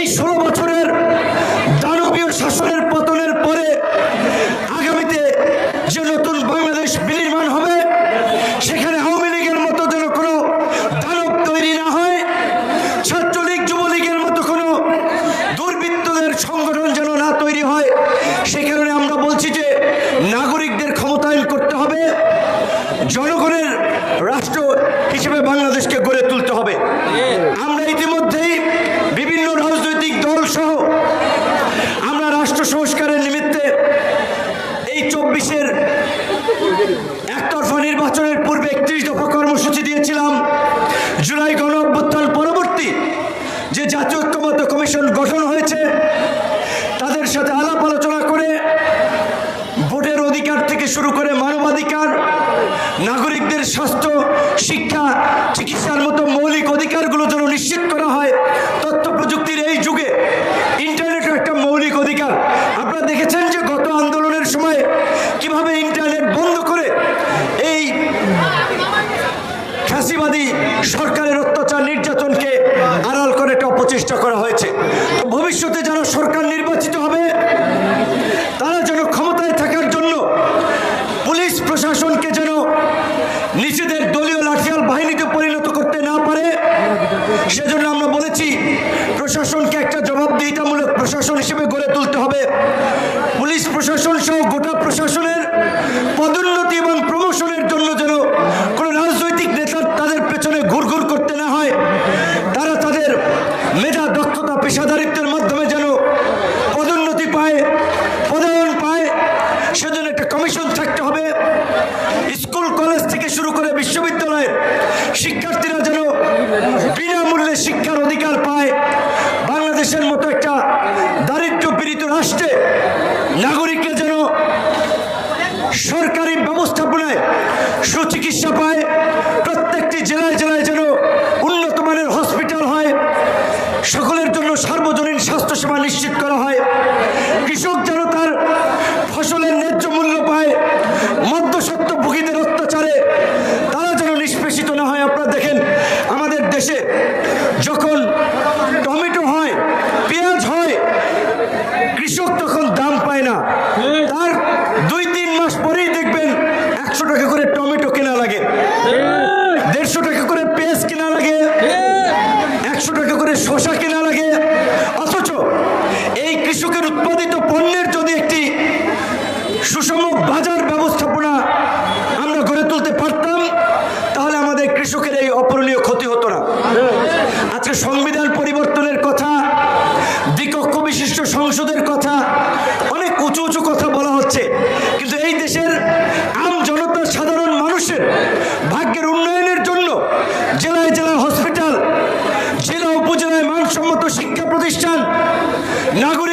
এই ষোলো বছরের দানবীয় শাসনের পতনের পরে আগামীতে যে নতুন বাংলাদেশ বিনির্মাণ হবে সেখানে আওয়ামী লীগের মতো যেন কোনো দানব তৈরি না হয় ছাত্রলীগ যুবলীগের মতো কোনো দুর্বৃত্তদের সংগঠন যেন না তৈরি হয় সে কারণে আমরা বলছি যে নাগরিকদের ক্ষমতায়ন করতে হবে জনগণের রাষ্ট্র হিসেবে বাংলাদেশকে গড়ে তুলতে হবে আমরা ইতিমধ্যেই বিভিন্ন রাজনৈতিক দল সহ আমরা রাষ্ট্র সংস্কারের নিমিত্তে চব্বিশের একতরফা নির্বাচনের পূর্বে একত্রিশ দফা কর্মসূচি দিয়েছিলাম। জুলাই গণ অভ্যুত্থান পরবর্তী যে জাতীয় ঐক্যমত্য কমিশন গঠন হয়েছে, তাদের সাথে আলাপ আলোচনা করে ভোটের অধিকার থেকে শুরু করে মানবাধিকার, নাগরিকদের স্বাস্থ্য, শিক্ষা, চিকিৎসার মতো মৌলিক অধিকারগুলো যেন নিশ্চিত করা হয় ফ্যাসিবাদী সরকারের অত্যাচার নির্যাতনকে আড়াল করে একটা অপচেষ্টা করা হয়েছে। তো ভবিষ্যতে যারা সরকার নির্বাচিত হবে, তারা যেন ক্ষমতায় থাকার জন্য পুলিশ প্রশাসনকে যেন নিজেদের দলীয় লাঠিয়াল বাহিনীতে পরিণত করতে না পারে, সেজন্য আমরা বলেছি প্রশাসনকে একটা জবাবদিহিতামূলক প্রশাসন হিসেবে গড়ে তুলতে হবে। পুলিশ প্রশাসন সহ গোটা প্রশাসনের পদোন্নতি এবং প্রমোশনের জন্য যেন কোনো রাজনৈতিক নেতার তাদের পেছনে ঘুরঘুর করতে না হয় তারা তাদের মেধা দক্ষতা পেশাদারিত্বের মাধ্যমে যেন পদোন্নতি পায় পদায়ন পায় সেজন্য একটা কমিশন থাকতে হবে স্কুল কলেজ থেকে শুরু করে বিশ্ববিদ্যালয়ের শিক্ষার্থীরা যেন বিনামূল্যে শিক্ষার অধিকার পায়, বাংলাদেশের মতো একটা দারিদ্র পীড়িত রাষ্ট্রে নাগরিকরা যেন সরকারি ব্যবস্থাপনায় সুচিকিৎসা পায় প্রত্যেকটি জেলায় জেলায় যেন উন্নত মানের হসপিটাল হয় সকলের জন্য সার্বজনীন স্বাস্থ্যসেবা নিশ্চিত করা হয় কৃষক যেন তার ফসলের ন্যায্য মূল্য পায় মধ্যসত্ত্ব ভোগীদের অত্যাচারে তারা যেন নিষ্পেষিত না হয় আপনারা দেখেন আমাদের দেশে যখন টমেটো হয়, পেঁয়াজ হয়, কৃষক তখন দাম পায় না। তার দুই তিন মাস পরেই দেখবেন একশো টাকা করে টমেটো কেনা লাগে। দেড়শো টাকা করে পেঁয়াজ কেনা লাগে। একশো টাকা করে শশা কেনা লাগে। অথচ এই কৃষকের উৎপাদিত পণ্যের যদি একটি সুষম বাজার ব্যবস্থাপনা আমরা গড়ে তুলতে পারতাম আজকে সংবিধান পরিবর্তনের কথা, দ্বিকক্ষ বিশিষ্ট সংসদের কথা, অনেক উঁচু উঁচু কথা বলা হচ্ছে। কিন্তু এই দেশের আম জনতা সাধারণ মানুষের ভাগ্যের উন্নয়নের জন্য জেলায় জেলা হসপিটাল, জেলা উপজেলায় মানসম্মত শিক্ষা প্রতিষ্ঠান নাগরিকদের